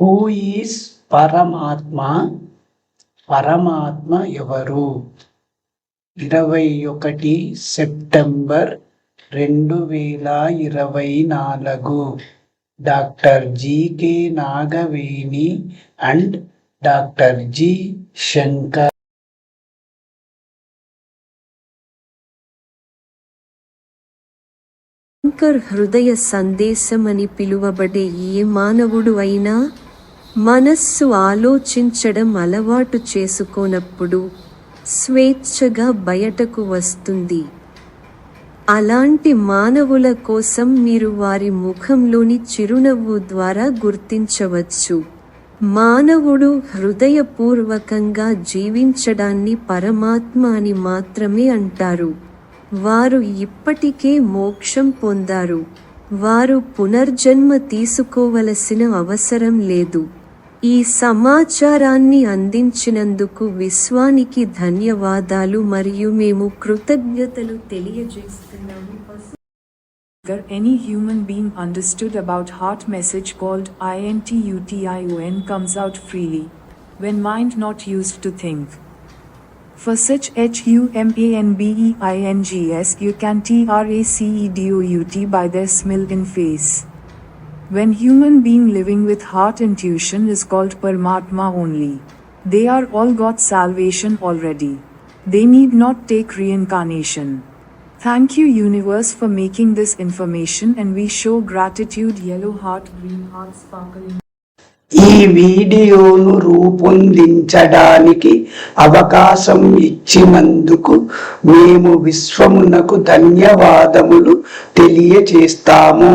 Who is పరమాత్మ? పరమాత్మ ఎవరు? ఇరవై ఒకటి సెప్టెంబర్ రెండు వేల ఇరవై నాలుగు. Doctor G K Nagaveni and doctor G Shankar. Shankar హృదయ సందేశమని పిలువబడే ఏ మానవుడు అయినా మనస్సు ఆలోచించడం అలవాటు చేసుకోనప్పుడు స్వేచ్ఛగా బయటకు వస్తుంది. అలాంటి మానవుల కోసం మీరు వారి ముఖంలోని చిరునవ్వు ద్వారా గుర్తించవచ్చు. మానవుడు హృదయపూర్వకంగా జీవించడాన్ని పరమాత్మ అని మాత్రమే అంటారు. వారు ఇప్పటికే మోక్షం పొందారు. వారు పునర్జన్మ తీసుకోవలసిన అవసరం లేదు. ఈ సమాచారాన్ని అందించినందుకు విశ్వానికి ధన్యవాదాలు మరియు మేము కృతజ్ఞతలు తెలియజేస్తున్నాము Agar any human being understood about heart message called INTUTION comes out freely, when mind not used to think. For such HUMANBEINGS you can TRACEDOUT by their smile in face. When human being living with heart intuition is called Paramatma only. They are all got salvation already. They need not take reincarnation. Thank you universe for making this information and we show gratitude yellow heart green heart sparkling ఈ వీడియోను రూపొందించడానికి అవకాశం ఇచ్చినందుకు మేము విశ్వమునకు ధన్యవాదములు తెలియచేస్తాము